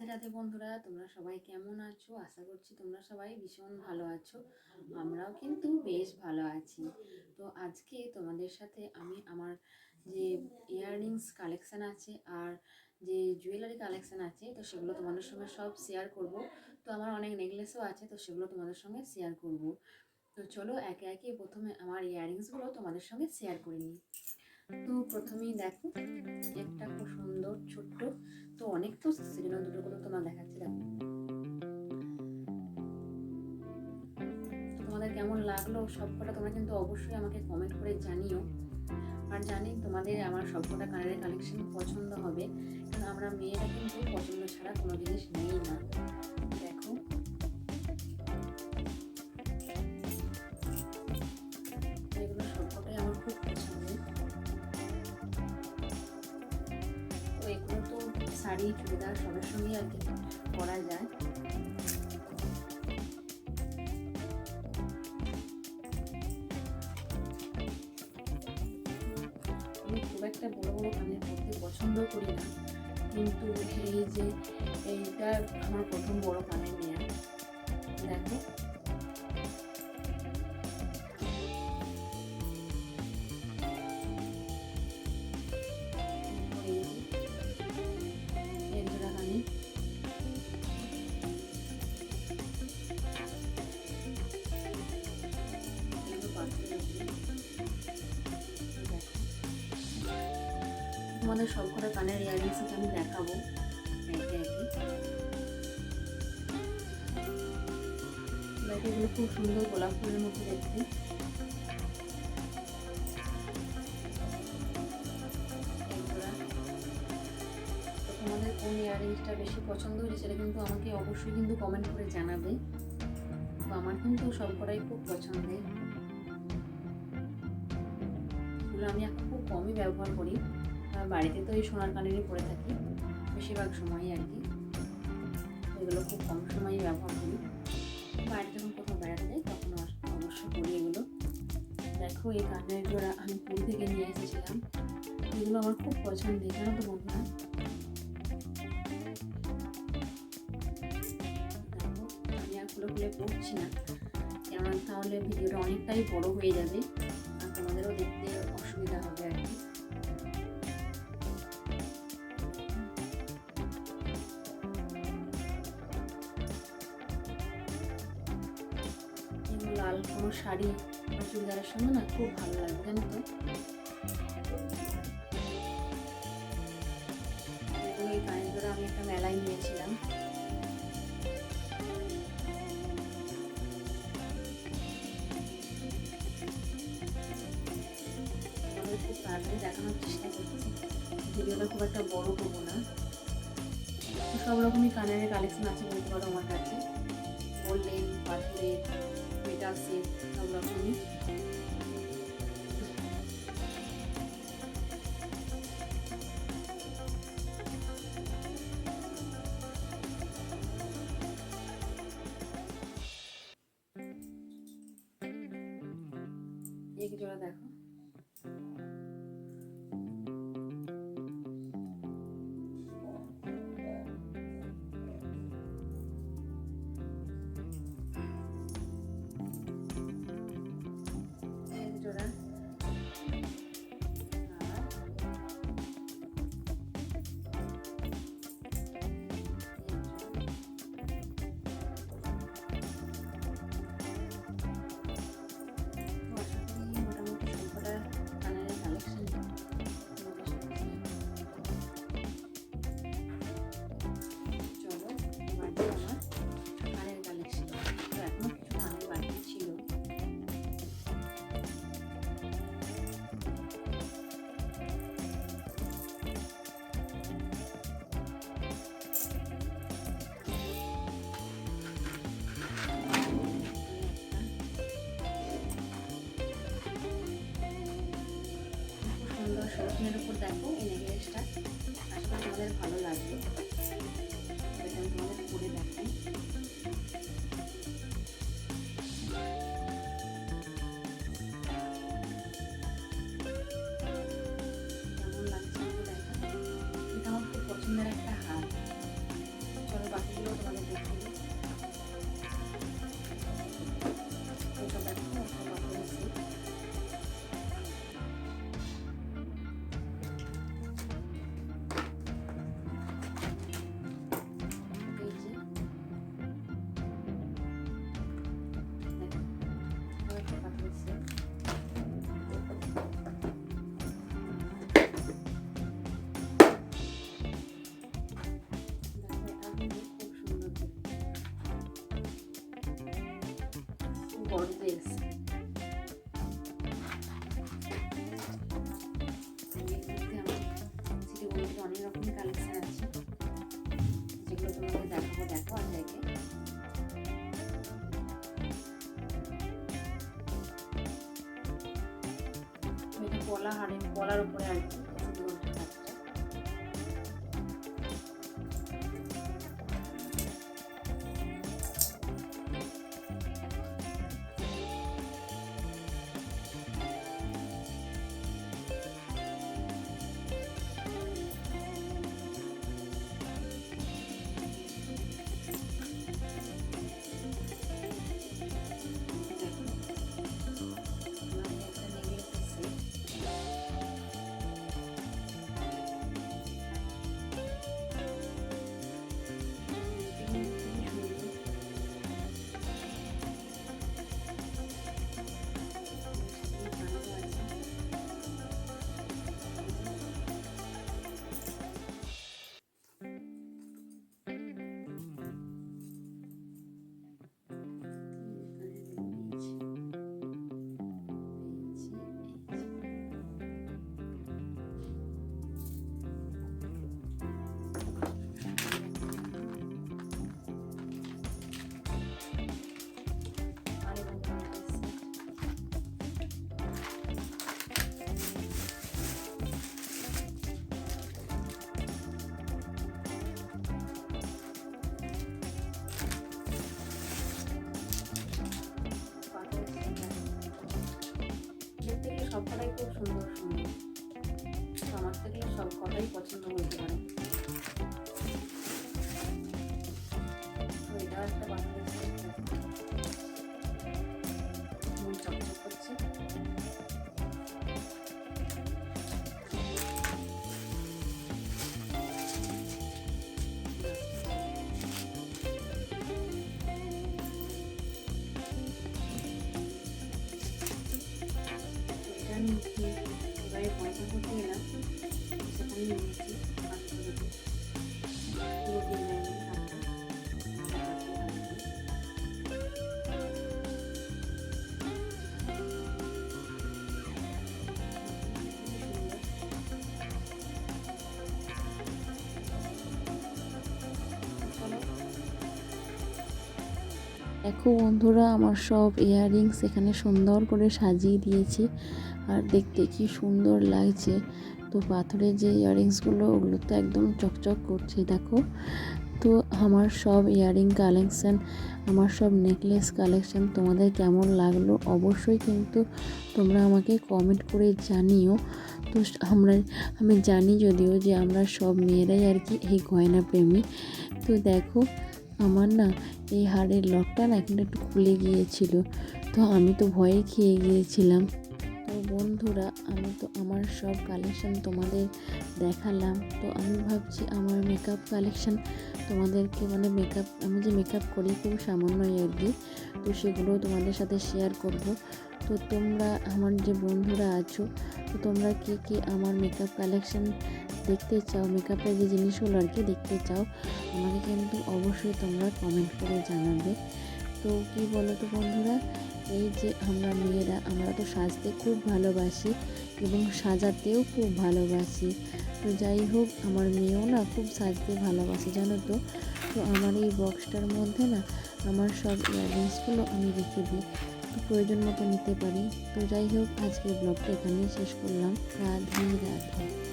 রাধে রাধে বন্ধুরা, তোমরা সবাই কেমন আছো? আশা করছি তোমরা সবাই ভীষণ ভালো আছো। আমরাও কিন্তু বেশ ভালো আছি। তো আজকে তোমাদের সাথে আমি আমার যে ইয়াররিংস কালেকশান আছে আর যে জুয়েলারি কালেকশান আছে, তো সেগুলো তোমাদের সঙ্গে সব শেয়ার করব। তো আমার অনেক নেকলেসও আছে, তো সেগুলো তোমাদের সঙ্গে শেয়ার করব। তো চলো একে একে প্রথমে আমার ইয়াররিংসগুলো তোমাদের সঙ্গে শেয়ার করে নিই। তো প্রথমেই দেখো একটা খুব সুন্দর, ছোট্ট, তো অনেক তো সেজন্য দুটো করে তোমার দেখাচ্ছি দেখো তোমাদের কেমন লাগল সবকটা তোমরা কিন্তু অবশ্যই আমাকে কমেন্ট করে জানিও। আর জানি তোমাদের আমার সবকটা কানের কালেকশন পছন্দ হবে, কারণ আমরা মেয়েরা কিন্তু পছন্দ ছাড়া কোনো জিনিস নেই না। শাড়ি, চুড়িদার সবার সঙ্গেই আর কি পরা যায়। আমি খুব একটা বড় বড় কানের পরতে পছন্দ করি না, কিন্তু এই যে এইটা আমার প্রথম বড় কানের নেয়া দেখো। তোমাদের সবকটা কানের ইয়ারিংস আমি দেখাবো। একে একে এগুলো খুব সুন্দর গোলাপ ফুলের মতো দেখতে। তোমাদের কোন ইয়ারিংসটা বেশি পছন্দ হয়েছে সেটা কিন্তু আমাকে অবশ্যই কিন্তু কমেন্ট করে জানাবে। তো আমার কিন্তু সবকটাই খুব পছন্দের। এগুলো আমি এখন খুব কমই ব্যবহার করি। বাড়িতে তো এই সোনার কানেরই পরে থাকি, বেশিরভাগ সময়ই আর কি। এগুলো খুব কম সময়ই ব্যবহার করি। বাড়িতে যখন কোথাও বেড়াতে যাই, তখন আর অবশ্যই করি এগুলো। দেখো, এই কানের জোড়া আমি পুরী থেকে নিয়ে এসেছিলাম। এগুলো আমার খুব পছন্দের, জানো তো বন্ধুরা? আমি আর খুলে খুলে পড়ছি না। কেননা তাহলে ভিডিওটা অনেকটাই বড় হয়ে যাবে। লাল কোনো শাড়ি বা চুড়িদারের সঙ্গে না খুব ভালো লাগবে জানো তো? এই কানের জোড়া আমি একটা মেলায় নিয়েছিলাম খুব তাড়াতাড়ি দেখানোর চেষ্টা করছি। ভিডিওটা খুব একটা বড় করব না। সব রকমই কানের কালেকশন আছে বলতে পারো আমার কাছে। গোল্ডেন, পাথরের সেট সব রকমই এক জোড়া দেখো। রাখব এই নেকলেসটা আশা করি তোমাদের ভালো লাগবে গডরেজ অনেক রকমের কালেকশন আছে যেগুলো তোমাকে দেখো আর কলা হাড়ে, কলার উপরে আর কি। সব খুব সুন্দর সুন্দর আমার থেকে সব কটাই পছন্দ বলতে পারো। নিয়েছি দেখো বন্ধুরা আমার সব ইয়াররিংস এখানে সুন্দর করে সাজিয়ে দিয়েছি। আর দেখতে কি সুন্দর লাগছে। তো পাথরের যে ইয়াররিংসগুলো ওগুলো তো একদম চকচক করছে, দেখো। তো আমার সব ইয়াররিং কালেকশান, আমার সব নেকলেস কালেকশান তোমাদের কেমন লাগল অবশ্যই কিন্তু তোমরা আমাকে কমেন্ট করে জানিও। তো আমরা, আমি জানি যদিও যে আমরা সব মেয়েরাই আর কি এই গয়না প্রেমী তো দেখো, আমার না এই হাড়ের লকটা না কিন্তু একটু খুলে গিয়েছিল। তো আমি তো ভয়ে খেয়ে গিয়েছিলাম। তো বন্ধুরা, আমি তো আমার সব কালেকশান তোমাদের দেখালাম। তো আমি ভাবছি আমার মেকআপ কালেকশান তোমাদেরকে মানে মেকআপ আমি যে মেকআপ করি খুব সামান্যই আর কি। তো সেগুলো তোমাদের সাথে শেয়ার করব। তো তোমরা, আমার যে বন্ধুরা আছো, তো তোমরা কে কে আমার মেকআপ কালেকশান দেখতে চাও? মেকআপের যে জিনিসগুলো আর কি দেখতে চাও, আমাকে কিন্তু অবশ্যই তোমরা কমেন্ট করে জানাবে। তো কি বলো তো বন্ধুরা এই যে আমরা মেয়েরা, আমরা তো সাজতে খুব ভালোবাসি এবং সাজাতেও খুব ভালোবাসি। তো যাই হোক, আমার মেয়েও না খুব সাজতে ভালোবাসে, জানো তো। তো আমার এই বক্সটার মধ্যে না আমার সব ইয়াররিংসগুলো আমি রেখে দিই। তো প্রয়োজন মতো নিতে পারি। তো যাই হোক, আজকের ব্লগটা এখানেই শেষ করলাম। রাধে রাধে।